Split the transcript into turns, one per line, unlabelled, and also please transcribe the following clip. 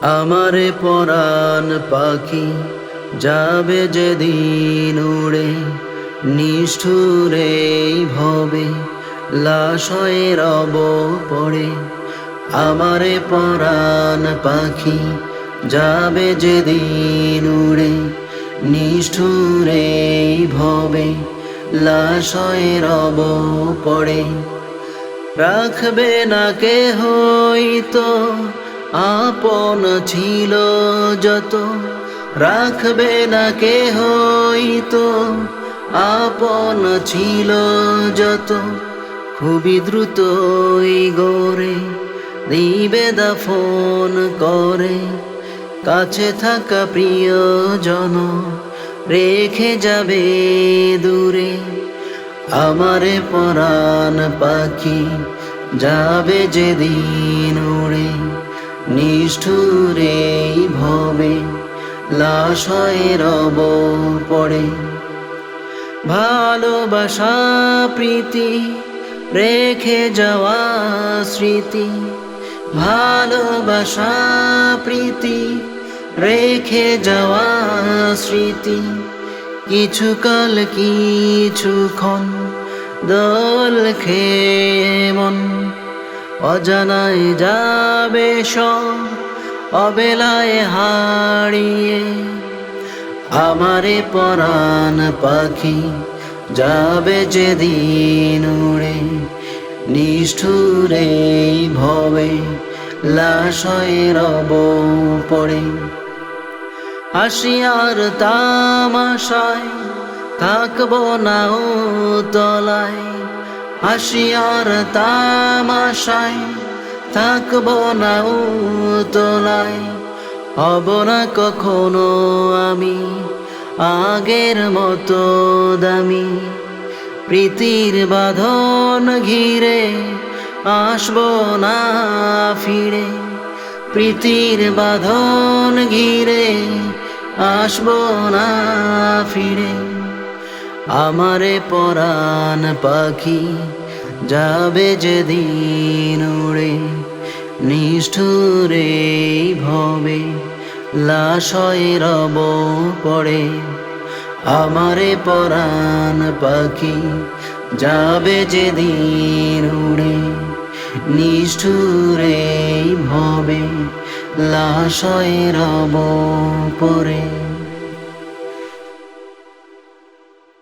আমারে পরাণ পাখি যাবে যেদিন উড়ে নিষ্ঠুরে ভবে লাশ হয়ে রব পড়ে। আমারে পরাণ পাখি যাবে যেদিন উড়ে নিষ্ঠুরে ভবে লাশ হয়ে রব পড়ে। রাখবে না কে হইতো আপন ছিল যত, রাখবে না কে হইতো আপন ছিল যত, খুবই দ্রুতই গড়ে দিবে ফোন করে। কাছে থাকা প্রিয়জন রেখে যাবে দূরে। আমারে পরাণ পাখি যাবে যেদিন উড়ে। নিষ্ঠুরে ভবে, লাশ হয়ে রব পড়ে। ভালোবাসা, প্রীতি, রেখে যাওয়া স্মৃতি। ভালোবাসা, প্রীতি, রেখে যাওয়া স্মৃতি। কিছুকাল কিছুক্ষণ দোল খেয়ে মন। অজানায় যাবে সব, অবেলায় হারিয়ে। আমারে পরাণ পাখি যাবে যেদিন উড়ে নিষ্ঠুরে ভবে লাশ রব পড়ে। হাসিয়ার তামাশায় থাকব না তলায় হাসিয়ার তামাশায় থাকব না ও তলায় হব না কখনো আমি আগের মতো দামি। প্রীতির বাঁধন ঘিরে আসব না ফিরে। প্রীতির বাঁধন ঘিরে আসব না ফিরে। আমারে পরাণ পাখি যাবে যেদিন উড়ে, নিষ্ঠুরে ভবে লাশ হয়ে রব পড়ে। আমারে পরাণ পাখি যাবে যেদিন উড়ে, নিষ্ঠুরে ভবে লাশ হয়ে রব পড়ে।